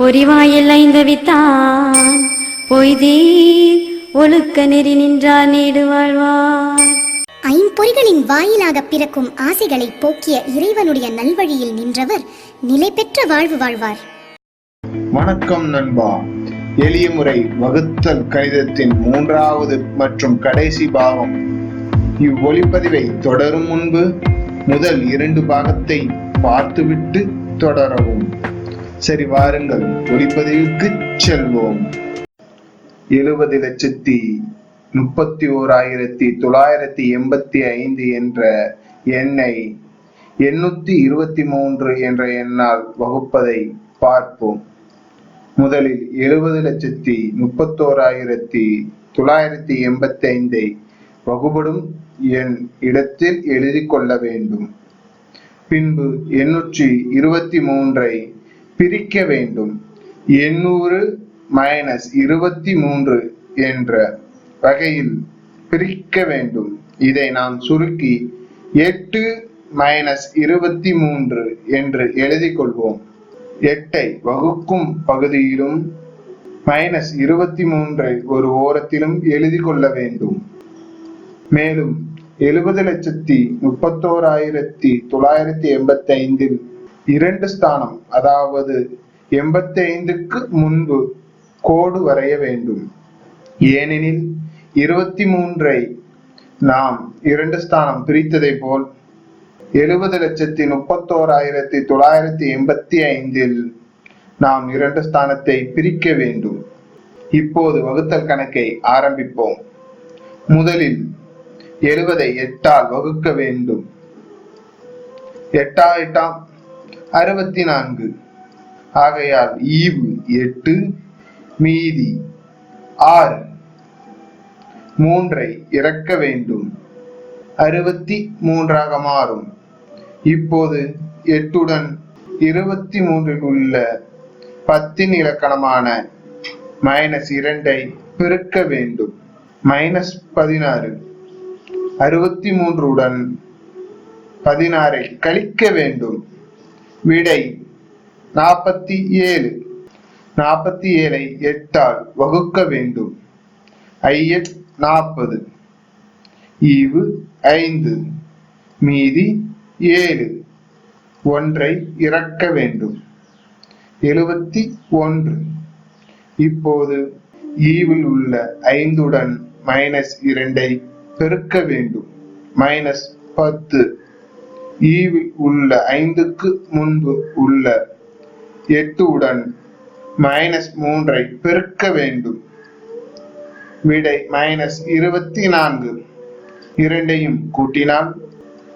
பொறிவாயில் ஐந்தவித்தான் பொய்தீர் ஒழுக்க நெறி நின்றார் நீடு வாழ்வார். ஐம்பொறிகளின் வாயிலாக பிறக்கும் ஆசைகளை போக்கிய இறைவனுடைய நல்வழியில் நின்றவர் நிலை பெற்ற வாழ்வு வாழ்வார். வணக்கம் நண்பா. எளிய முறை வகுத்தல் கணிதத்தின் மூன்றாவது மற்றும் கடைசி பாகம். இவ்வொளிப்பதிவை தொடரும் முன்பு முதல் இரண்டு பாகத்தை பார்த்துவிட்டு தொடரவும். சரி வாருங்கள் ஒளிப்பதிவுக்கு செல்வோம். எழுபது லட்சத்தி முப்பத்தி ஓராயிரத்தி தொள்ளாயிரத்தி எண்பத்தி ஐந்து என்ற எண்ணை எண்ணூத்தி இருபத்தி மூன்று என்ற எண்ணால் வகுப்பதை பார்ப்போம். முதலில் எழுபது லட்சத்தி முப்பத்தோராயிரத்தி தொள்ளாயிரத்தி எண்பத்தி ஐந்தை வகுபடும் எண் இடத்தில் எழுதி கொள்ள வேண்டும். பின்பு எண்ணூற்றி இருபத்தி மூன்றை பிரிக்க வேண்டும். எண்ணூறு மைனஸ் இருபத்தி மூன்று என்ற வகையில் பிரிக்க வேண்டும். இதை நாம் சுருக்கி எட்டு மைனஸ் இருபத்தி மூன்று என்று எழுதி கொள்வோம். எட்டை வகுக்கும் பகுதியிலும் மைனஸ் இருபத்தி மூன்றை ஒரு ஓரத்திலும் எழுதி கொள்ள வேண்டும். மேலும் எழுபது லட்சத்தி முப்பத்தோராயிரத்தி தொள்ளாயிரத்தி எண்பத்தி ஐந்தில் இரண்டு ஸ்தானம் அதாவது எண்பத்தி ஐந்துக்கு முன்பு கோடு வரைய வேண்டும். ஏனெனில் இருபத்தி மூன்றை நாம் இரண்டு ஸ்தானம் பிரித்ததை போல் எழுபது லட்சத்தி முப்பத்தோராயிரத்தி தொள்ளாயிரத்தி எண்பத்தி ஐந்தில் நாம் இரண்டு ஸ்தானத்தை பிரிக்க வேண்டும். இப்போது வகுத்தல் கணக்கை ஆரம்பிப்போம். முதலில் எழுபதை எட்டால் வகுக்க வேண்டும். எட்டா எட்டாம் அறுபத்தி நான்கு ஆகையால் ஈவு எட்டு மீதி ஆறு. மூன்றை இறக்க வேண்டும். அறுபத்தி மூன்றாக மாறும். இப்போது எட்டுடன் இருபத்தி மூன்றில் உள்ள பத்தின் இலக்கணமான மைனஸ் இரண்டை பெருக்க வேண்டும். மைனஸ் பதினாறு. அறுபத்தி மூன்றுடன் பதினாறை கழிக்க வேண்டும். விடை நாற்பத்தி ஏழு. நாற்பத்தி ஏழை எட்டால் வகுக்க வேண்டும். ஐயட் நாற்பது. ஈவு ஐந்து. மீதி ஏழு. ஒன்றை இறக்க வேண்டும். எழுபத்தி ஒன்று. இப்போது ஈவில் உள்ள ஐந்துடன் மைனஸ் இரண்டை பெருக்க வேண்டும். மைனஸ் பத்து. ஈவில் உள்ள ஐந்துக்கு முன்பு உள்ள எட்டு உடன் மைனஸ் மூன்றை பெருக்க வேண்டும். விடை மைனஸ் இருபத்தி நான்கு இரண்டையும் கூட்டினால்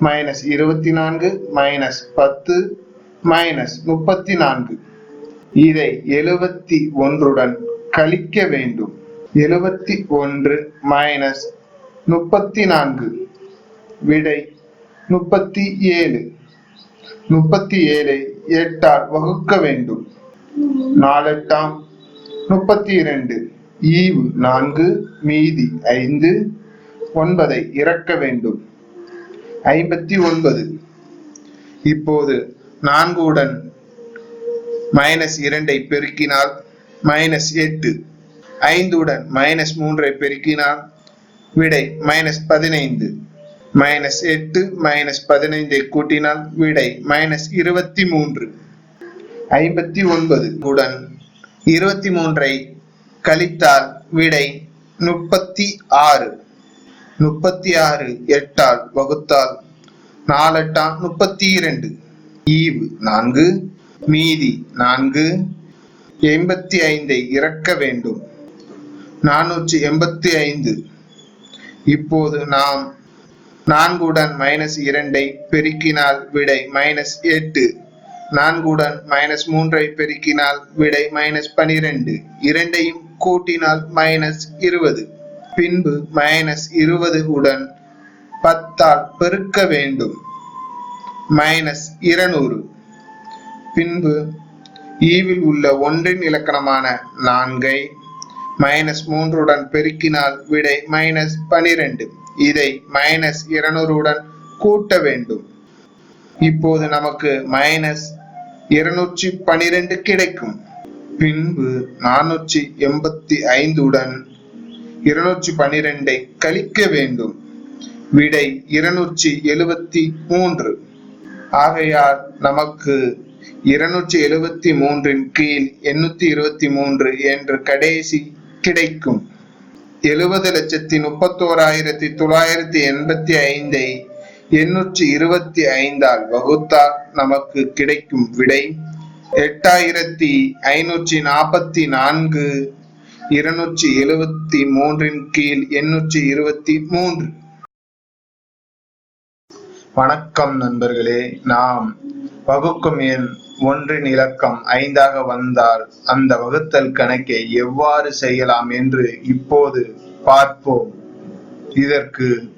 மைனஸ் இருபத்தி நான்கு மைனஸ் பத்து மைனஸ் முப்பத்தி நான்கு இதை எழுபத்தி ஒன்றுடன் கழிக்க வேண்டும். எழுபத்தி ஒன்று மைனஸ் முப்பத்தி நான்கு விடை முப்பத்தி ஏழு. முப்பத்தி ஏழை எட்டால் வகுக்க வேண்டும். நாலெட்டாம். முப்பத்தி இரண்டு. ஈவு நான்கு மீதி ஐந்து. ஒன்பதை இறக்க வேண்டும். ஐம்பத்தி ஒன்பது. இப்போது நான்குடன் மைனஸ் இரண்டை பெருக்கினால் மைனஸ் எட்டு. ஐந்துடன் மைனஸ் மூன்றை பெருக்கினால் விடை மைனஸ் பதினைந்து. மைனஸ் எட்டு மைனஸ் பதினைந்தை கூட்டினால் விடை மைனஸ் இருபத்தி மூன்று ஐம்பத்தி ஒன்பது உடன் இருபத்தி மூன்றை கழித்தால் விடை முப்பத்தி ஆறு. முப்பத்தி ஆறு எட்டால் வகுத்தால் நாலெட்டாம் முப்பத்தி இரண்டு. ஈவு நான்கு மீதி நான்கு. எண்பத்தி ஐந்தை இறக்க வேண்டும். நானூற்றி எண்பத்தி ஐந்து. இப்போது நாம் நான்குடன் மைனஸ் இரண்டை பெருக்கினால் விடை மைனஸ் எட்டு. நான்குடன் மைனஸ் மூன்றை பெருக்கினால் விடை மைனஸ் பனிரெண்டு. இரண்டையும் கூட்டினால் மைனஸ் இருபது. பின்பு மைனஸ் இருபது உடன் பத்தால் பெருக்க வேண்டும். மைனஸ் இருநூறு. பின்பு ஈவில் உள்ள ஒன்றின் இலக்கணமான நான்கை மைனஸ் மூன்றுடன் பெருக்கினால் விடை மைனஸ் பனிரெண்டு. இதை மைனஸ் இருநூறுடன் கூட்ட வேண்டும். இப்போது நமக்கு மைனஸ் இருநூற்றி பனிரெண்டு கிடைக்கும். பின்பு நானூற்றி எண்பத்தி ஐந்துடன் இருநூற்றி பனிரெண்டை கழிக்க வேண்டும். விடை இருநூற்றி எழுபத்தி மூன்று. ஆகையால் நமக்கு இருநூற்றி எழுபத்தி மூன்றின் கீழ் எண்ணூத்தி இருபத்தி மூன்று என்று கடைசி கிடைக்கும். எழுபது லட்சத்தி முப்பத்தோராயிரத்தி தொள்ளாயிரத்தி எண்பத்தி ஐந்தை எண்ணூற்றி இருபத்தி ஐந்தால் வகுத்தால் நமக்கு கிடைக்கும் விடை எட்டாயிரத்தி ஐநூற்றி நாற்பத்தி நான்கு இருநூற்றி எழுபத்தி மூன்றின் கீழ் எண்ணூற்றி இருபத்தி மூன்று. வணக்கம் நண்பர்களே. நாம் வகுக்கும் எண் ஒன்றின் இலக்கம் ஐந்தாக வந்தால் அந்த வகுத்தல் கணக்கை எவ்வாறு செய்யலாம் என்று இப்போது பார்ப்போம். இதற்கு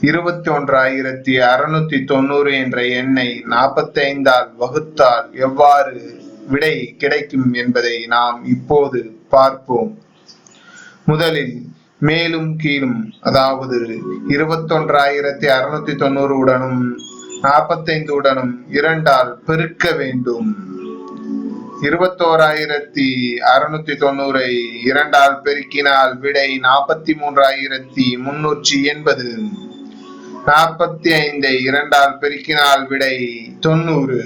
இருபத்தி ஒன்றாயிரத்தி அறுநூத்தி தொண்ணூறு என்ற எண்ணை நாற்பத்தி ஐந்தால் வகுத்தால் எவ்வாறு விடை கிடைக்கும் என்பதை நாம் இப்போது பார்ப்போம். முதலில் மேலும் கீழும் அதாவது இருபத்தொன்றாயிரத்தி அறுநூத்தி தொண்ணூறு உடனும் நாற்பத்தைந்து உடனும் இரண்டால் பெருக்க வேண்டும். இருபத்தோராயிரத்தி அறுநூத்தி தொண்ணூறை இரண்டால் பெருக்கினால் விடை நாற்பத்தி மூன்றாயிரத்தி முன்னூற்றி எண்பது. நாற்பத்தி ஐந்தை இரண்டால் பெருக்கினால் விடை தொண்ணூறு.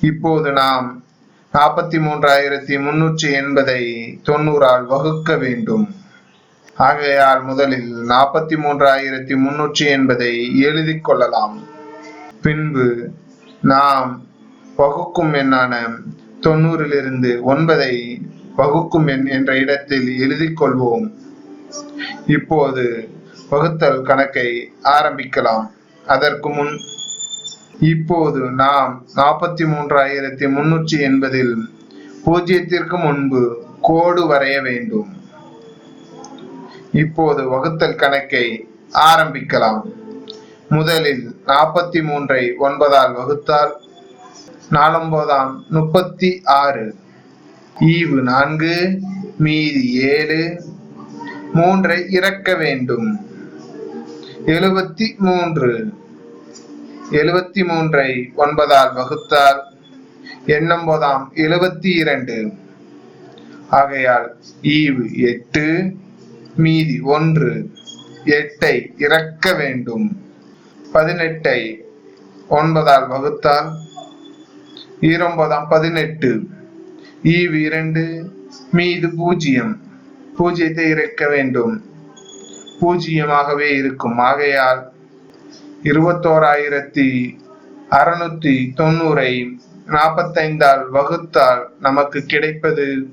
இப்போது நாம் நாற்பத்தி மூன்றாயிரத்தி முன்னூற்றி எண்பதை தொண்ணூறால் வகுக்க வேண்டும். ஆகையால் முதலில் நாற்பத்தி மூன்றாயிரத்தி முன்னூற்றி எண்பதை எழுதிக் கொள்ளலாம். பின்பு நாம் வகுக்கும் எண்ணான தொண்ணூறிலிருந்து ஒன்பதை வகுக்கும் எண் என்ற இடத்தில் எழுதிக் கொள்வோம். இப்போது வகுத்தல் கணக்கை ஆரம்பிக்கலாம். அதற்கு முன் இப்போது நாம் நாற்பத்தி மூன்றாயிரத்தி முன்னூற்றி எண்பதில் பூஜ்ஜியத்திற்கு முன்பு கோடு வரைய வேண்டும். இப்போது வகுத்தல் கணக்கை ஆரம்பிக்கலாம். முதலில் நாற்பத்தி மூன்றை ஒன்பதால் வகுத்தால் நாலொன்பதாம் முப்பத்தி ஆறு ஈவு நான்கு மீதி ஏழு. மூன்றை இறக்க வேண்டும். எழுபத்தி மூன்று எழுபத்தி மூன்றை ஒன்பதால் வகுத்தால் எண்ணொன்பதாம் எழுபத்தி இரண்டு ஆகையால் ஈவு எட்டு மீதி ஒன்று. எட்டை இறக்க வேண்டும். பதினெட்டை ஒன்பதால் வகுத்தால் ஈரொன்பதாம் பதினெட்டு. ஈவு இரண்டு மீது பூஜ்ஜியம். பூஜ்ஜியத்தை இறக்க வேண்டும். பூஜ்ஜியமாகவே இருக்கும். ஆகையால் இருபத்தோராயிரத்தி அறுநூத்தி தொண்ணூறை நாற்பத்தைந்தால் வகுத்தால் நமக்கு கிடைப்பது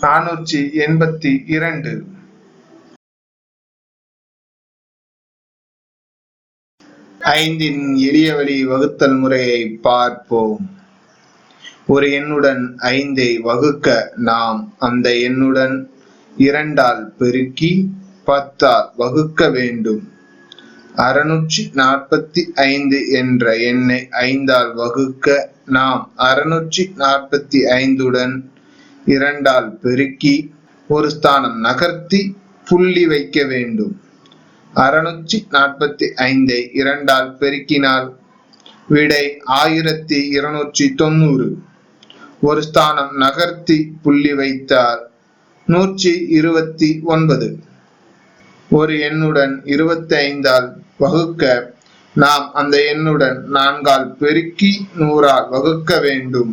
நானூற்றி எண்பத்தி இரண்டு. ஐந்தின் எளிய வழி வகுத்தல் முறையை பார்ப்போம். ஒரு எண்ணுடன் ஐந்தை வகுக்க நாம் அந்த எண்ணுடன் இரண்டால் பெருக்கி பத்தால் வகுக்க வேண்டும். அறுநூற்றி நாற்பத்தி ஐந்து என்ற எண்ணை ஐந்தால் வகுக்க நாம் அறுநூற்றி நாற்பத்தி ஐந்துடன் இரண்டால் பெருக்கி ஒரு ஸ்தானம் நகர்த்தி புள்ளி வைக்க வேண்டும். அறுநூற்றி நாற்பத்தி ஐந்தை இரண்டால் பெருக்கினால் விடை ஆயிரத்தி இருநூற்றி தொண்ணூறு. ஒரு ஸ்தானம் நகர்த்தி புள்ளி வைத்தால் நூற்றி இருபத்தி ஒன்பது. ஒரு எண்ணுடன் இருபத்தி ஐந்தால் வகுக்க நாம் அந்த எண்ணுடன் நான்கால் பெருக்கி நூறால் வகுக்க வேண்டும்.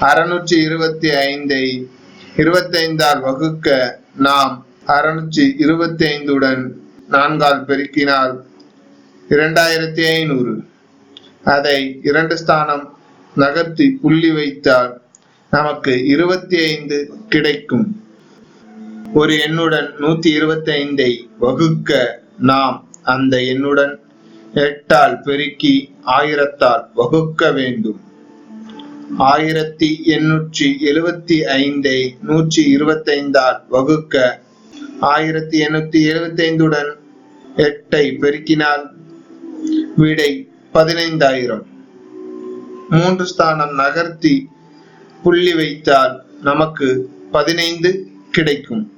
அறுநூற்றி இருபத்தி ஐந்தை இருபத்தைந்தால் வகுக்க நாம் அறுநூற்றி இருபத்தி ஐந்துடன் நான்கால் பெருக்கினால் இரண்டாயிரத்தி ஐநூறு. அதை இரண்டு ஸ்தானம் நகர்த்தி புள்ளி வைத்தால் நமக்கு இருபத்தி ஐந்து கிடைக்கும். ஒரு எண்ணுடன் நூத்தி இருபத்தி ஐந்தை வகுக்க நாம் அந்த எண்ணுடன் எட்டால் பெருக்கி ஆயிரத்தால் வகுக்க வேண்டும். ஆயிரத்தி எண்ணூற்றி எழுபத்தி ஐந்தை நூற்றி இருபத்தைந்தால் வகுக்க ஆயிரத்தி எண்ணூத்தி எழுபத்தி ஐந்துடன் எட்டை பெருக்கினால் விடை பதினைந்தாயிரம். மூன்று ஸ்தானம் நகர்த்தி புள்ளி வைத்தால் நமக்கு பதினைந்து கிடைக்கும்.